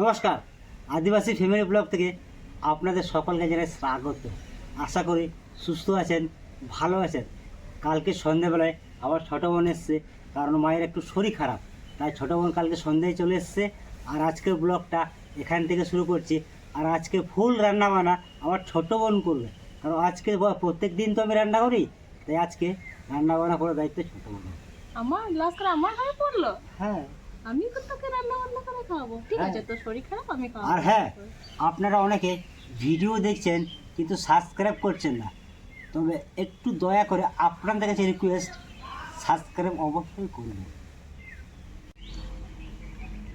নমস্কার। আদিবাসী family blog থেকে আপনাদের সকলকে জানাই স্বাগত। আশা করি সুস্থ আছেন ভালো আছেন। কালকে সন্ধেবেলায় আবার ছোটো বোন এসছে কারণ মায়ের একটু শরীর খারাপ। তাই ছোটো বোন কালকে সন্ধ্যায় চলে এসছে আর আজকের ব্লগটা এখান থেকে শুরু করছি। আর আজকে ফুল রান্না বান্না আমার ছোটো বোন করবে। কারণ আজকে প্রত্যেক দিন তো আমি রান্না করি তাই আজকে রান্না বান্না করার দায়িত্ব ছোটো বোন আমার? লাস করে আমার হয়ে পড়ল? হ্যাঁ। আমি তোকে রান্না বান্না করে খাওয়াবো। ঠিক আছে হ্যাঁ। তোর শরীর খারাপ আমি আর হ্যাঁ আপনারা অনেকে ভিডিও দেখছেন কিন্তু সাবস্ক্রাইব করছেন না। তবে একটু দয়া করে আপনাদের কাছে রিকোয়েস্ট সাবস্ক্রাইব অবশ্যই করবেন।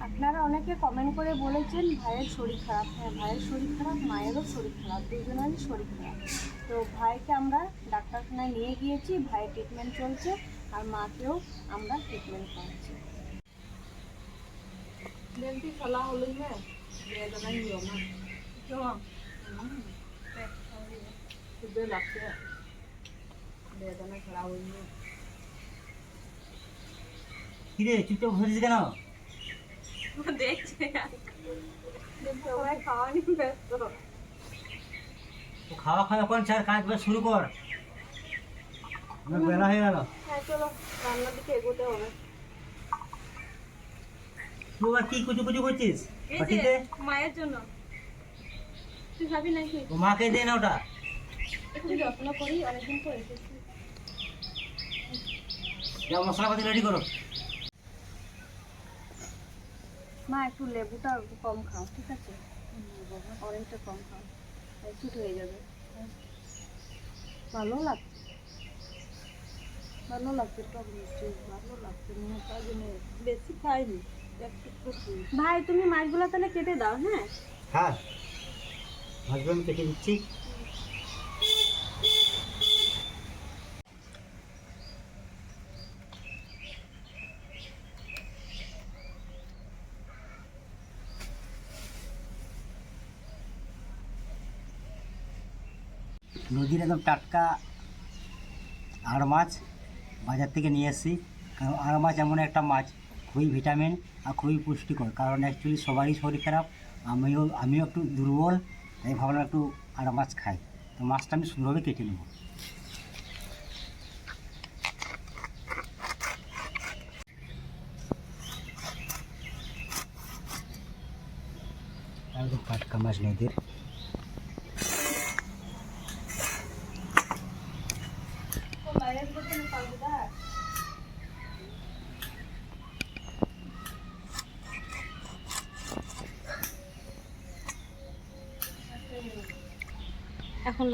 আপনারা অনেকে কমেন্ট করে বলেছেন ভাইয়ের শরীর খারাপ। হ্যাঁ ভাইয়ের শরীর খারাপ মায়েরও শরীর খারাপ দুজনেরই শরীর খারাপ। তো ভাইকে আমরা ডাক্তারখানায় নিয়ে গিয়েছি ভাইয়ের ট্রিটমেন্ট চলছে আর মাকেও আমরা ট্রিটমেন্ট করাচ্ছি। বেলটি খোলা হলো হ্যাঁ বেদনা নিও না কেমন খুবই লাগছে বেদনা খারাপ হইল কিরে চুপচাপ বসেছিস কেন? দেখছে সবাই খাওয়ানি ব্যস্ত। তো খাওয়া খাওয়া কোন স্যার কাজ বাজ শুরু কর। বেলা হয়ে গেল। হ্যাঁ চলো রান্নার দিকে এগোতে হবে। তুই আবার কি কুচু কুচু করছিস? বাটিতে মায়ের জন্য। তুই খাবি নাকি মাকে দে না ওটা। একটু যত্ন করি অনেকদিন তো এসেছি। যা মশলাপাতি রেডি করো। মা একটু লেবুটা একটু কম খাও ঠিক আছে? অরেঞ্জটা কম খাও অ্যাসিড হয়ে যাবে। ভালো লাগছে? ভালো লাগছে টক মিষ্টি ভালো লাগছে। মনে বেশি খাইনি। ভাই, তুমি মাছগুলো তাহলে কেটে দাও হ্যাঁ? হ্যাঁ। মাছগুলো আমি কেটে দিচ্ছি। নদীর একদম টাটকা আর মাছ বাজার থেকে নিয়ে এসেছি। কারণ আর মাছ এমন একটা মাছ খুবই ভিটামিন আর খুবই পুষ্টিকর। কারণ অ্যাকচুয়ালি সবারই শরীর খারাপ, আমিও আমিও একটু দুর্বল, তাই ভাবলাম একটু আর মাছ খাই। তো মাছটা আমি সুন্দরভাবে কেটে নেব। টাটকা মাছ নদীর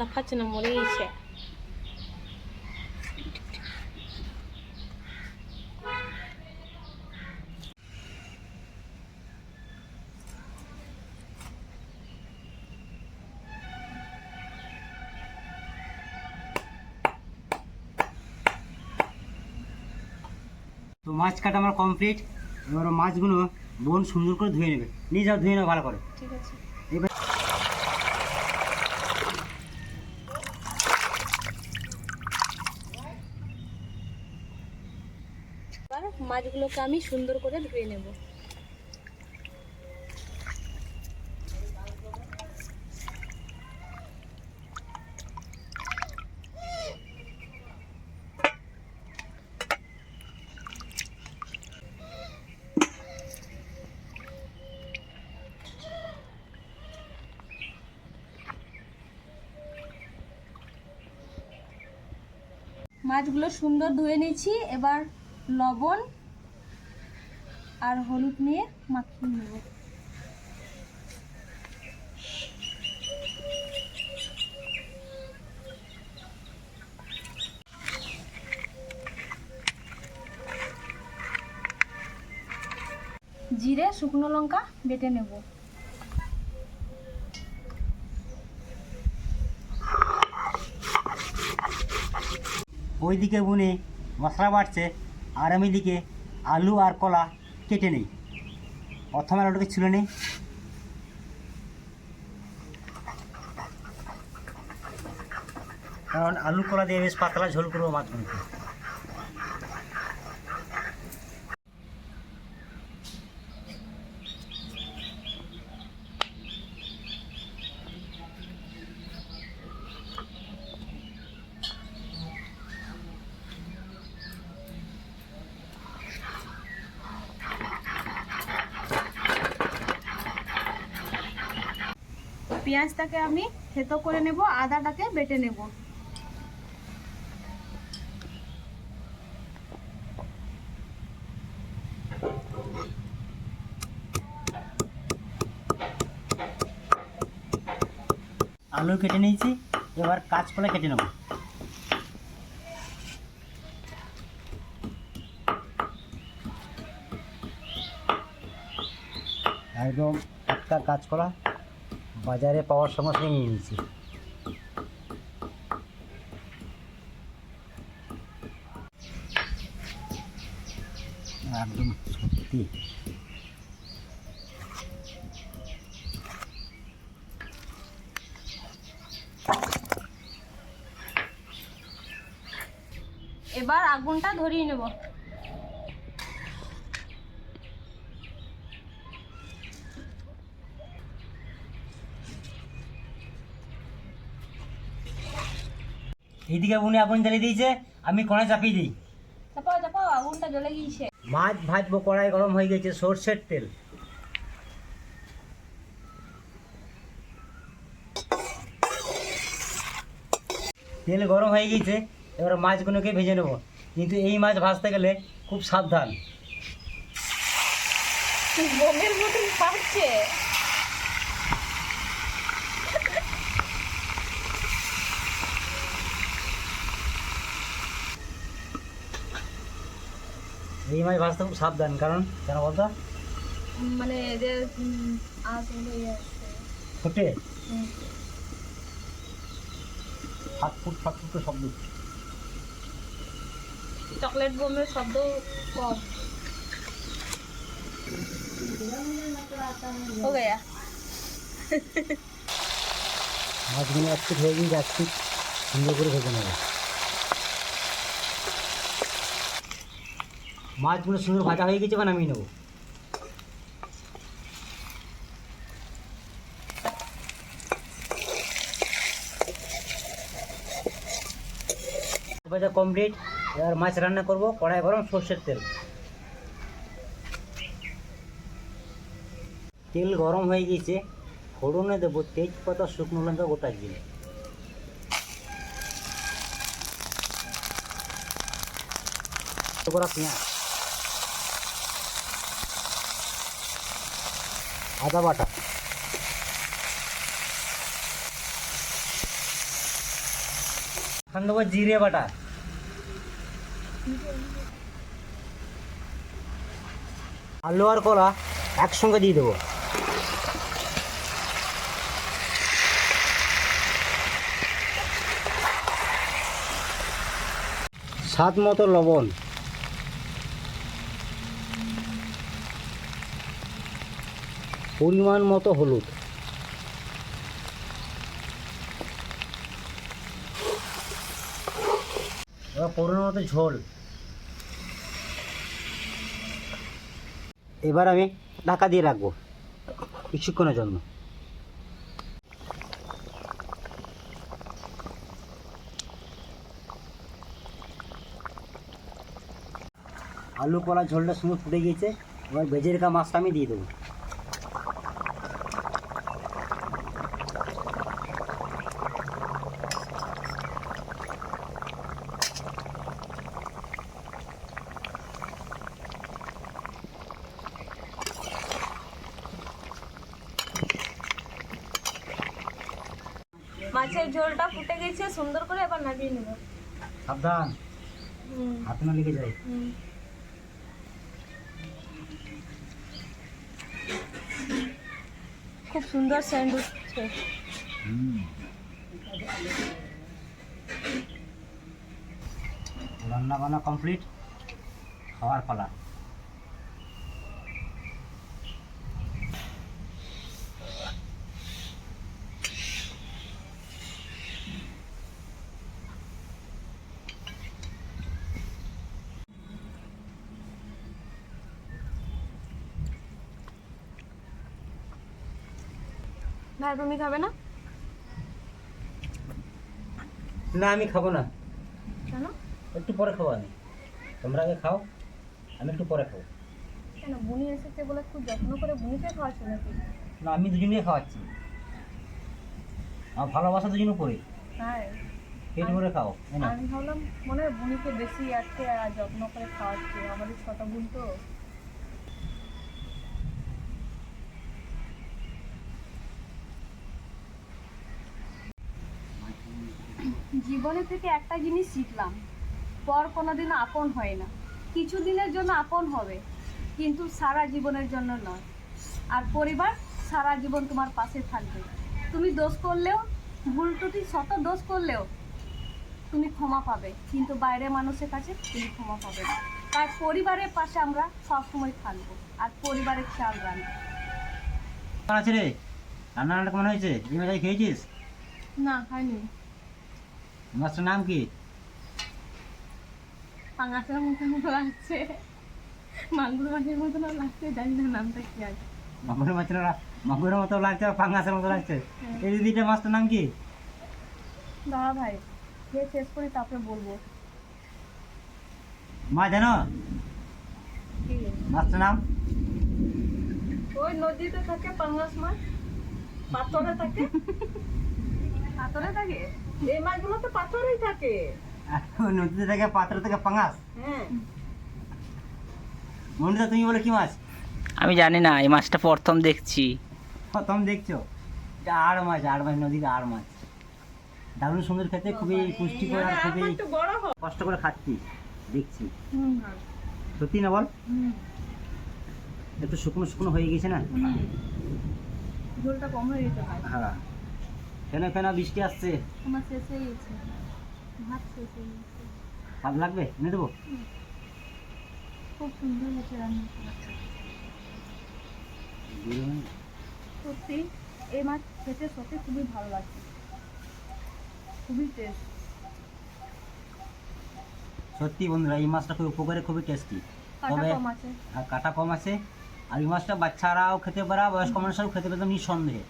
লাফাচ্ছে না মরে গেছে তো মাছ কাটা আমার কমপ্লিট এবার মাছগুলো বোন সুন্দর করে ধুয়ে নেবে। নিয়ে যাও ধুয়ে নেবে ভালো করে। ঠিক আছে। এবার এবার মাছগুলোকে আমি সুন্দর করে ধুয়ে নেব। মাছগুলো সুন্দর ধুয়ে নিয়েছি। এবার লবণ আর হলুদ নিয়ে মাখিয়ে নেব। জিরে, শুকনো লঙ্কা বেটে নেব। ওইদিকে বুনে মশলা বাড়ছে, আর আমি দিকে আলু আর কলা কেটে নেই। প্রথমে আলুটাকে ছিল নেই। কারণ আলু কলা দিয়ে বেশ পাতলা ঝোল করব মাছগুলোকে পেঁয়াজটাকে আমি থেতো করে নেব, আদাটাকে বেটে নেব। আলু কেটে নিয়েছি, এবার কাঁচকলা কেটে নেব। একদম একটা কাঁচকলা। বাজারে পাওয়ার সঙ্গে সঙ্গে নিয়ে নিয়েছি একদম সত্যি। এবার আগুনটা ধরিয়ে নেব। এইদিকে উনি আগুন জ্বালিয়ে দিয়েছে আমি চাপিয়ে দিই। চাপাও চাপাও আগুনটা জ্বলে গিয়েছে। মাছ ভাজবো কড়াই গরম হয়ে গেছে সর্ষের তেল। তেল গরম হয়ে গেছে এবার মাছগুলোকে ভেজে নেব। কিন্তু এই মাছ ভাজতে গেলে খুব সাবধান। বোমের মতন এই মাছ ভাজতে খুব সাবধান কারণ কেন বলতো মানে এদের আঁচগুলো ইয়ে আছে ফোটে ফাট ফুট ফাট ফুট করে শব্দ উঠছে। চকলেট বোমের শব্দ কম हो गया মাছগুলো এক ফিট হয়ে গিয়ে যাচ্ছি সুন্দর করে ভেজে নেব মাছগুলো সুন্দর ভাজা হয়ে গেছে এবার নামিয়ে নেব। ভাজা কমপ্লিট এবার মাছ রান্না করব কড়াই গরম সর্ষের তেল। তেল গরম হয়ে গেছে, ফোড়নে দেবো তেজপাতা, শুকনো লঙ্কা, গোটা জিরে। করা পেঁয়াজ। আদা বাটা। এখন জিরে বাটা। আলু আর কলা একসঙ্গে দিয়ে দেবো। স্বাদ মতো লবণ। পরিমাণ মতো হলুদ। এবার পরিমাণ মতো ঝোল। এবার আমি ঢাকা দিয়ে রাখব কিছুক্ষণের জন্য। আলু কলা ঝোলটা সুন্দর ফুটে গিয়েছে। এবার ভেজে রাখা মাছটা আমি দিয়ে দেবো। মাছের ঝোলটা ফুটে গেছে সুন্দর করে এবার নামিয়ে নেব। সাবধান। হাত না লেগে যায়। খুব সুন্দর সেন্ট উঠছে রান্না বান্না কমপ্লিট খাওয়ার পালা। ভাই তুমি খাবে না? না আমি খাব না। কেন? একটু পরে খাব আমি। তোমরা আগে খাও আমি একটু পরে খাব। কেন বুনি এসেছে বলে খুব যত্ন করে বুনিকে খাওয়াচ্ছো নাকি? না আমি দুজনেই খাওয়াচ্ছি। আর ভালোবাসা দুজন উপরে। হ্যাঁ পেট ভরে খাও আমি ভাবলাম মনে হয় বোনকে বেশি আজকে যত্ন করে খাওয়াচ্ছে আমাদের ছোট বোন তো। জীবনে থেকে একটা জিনিস শিখলাম পর কোনোদিন আপন হয় না। কিছু দিনের জন্য আপন হবে কিন্তু সারা জীবনের জন্য নয়। আর পরিবার সারা জীবন তোমার পাশে থাকবে। তুমি দোষ করলেও ভুল টুটি শত দোষ করলেও তুমি ক্ষমা পাবে। কিন্তু বাইরের মানুষের কাছে তুমি ক্ষমা পাবে না। তাই পরিবারের পাশে আমরা সবসময় থাকব আর পরিবারের খেয়াল রাখব। আছে রে? রান্না রান্না কেমন হয়েছে? খেয়েছিস? না হয়নি। মাছটার নাম কি? পাঙাশের মতো মতো লাগছে। মাগুর মাছের মতো লাগছে জানি না নামটা কি আছে মাগুরের মাছের মাগুরের মতো লাগছে আর পাঙ্গাসের মতো লাগছে? এই দিদিটা মাছটার নাম কি? দাদা ভাই খেয়ে শেষ করি তারপরে বলব। মা জানো? মাছটার নাম? ওই নদীতে থাকে পাঙ্গাস মাছ পাথরে থাকে। পাথরে থাকে? এই মাছগুলো তো পাথরেই থাকে। নদীতে থেকে পাত্র থেকে পাঙ্গাস হ্যাঁ। মনিতা তুমি বলে কি মাছ? আমি জানি না এই মাছটা প্রথম দেখছি। প্রথম দেখছ? এটা আড় মাছ আর মাছ নদীতে আর মাছ। দারুণ সুন্দর খেতে খুবই পুষ্টিকর আর খুবই কষ্ট করে খাচ্ছি দেখছি। সত্যি না বল? একটু শুকনো শুকনো হয়ে গেছে না? ঝোলটা কম হয়ে গেছে হ্যাঁ। কেন কেন বৃষ্টি আসছে। আমার শেষ হয়ে গেছে। ভাত শেষ হয়ে গেছে। ভাত লাগবে? এনে দেবো? খুব সুন্দর হয়েছে রান্না। সত্যি এই মাছ খেতে সত্যি খুবই ভালো লাগছে খুবই টেস্ট সত্যি বন্ধুরা এই মাছটা খুব উপকারে খুবই টেস্টি তবে আর কাটা কম আছে। আর এই মাছটা বাচ্চারাও খেতে পারে বয়স্ক মানুষরাও খেতে পেতো নিঃসন্দেহে।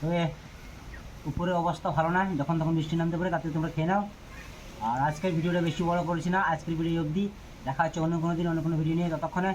তবে উপরে অবস্থা ভালো না যখন তখন বৃষ্টি নামতে পারে, তাতে তোমরা খেয়ে নাও। আর আজকের ভিডিওটা বেশি বড় করেছি না, আজকের ভিডিও অবধি। দেখা হচ্ছে অন্য কোনো দিন, অন্য কোনো ভিডিও নিয়ে। ততক্ষণে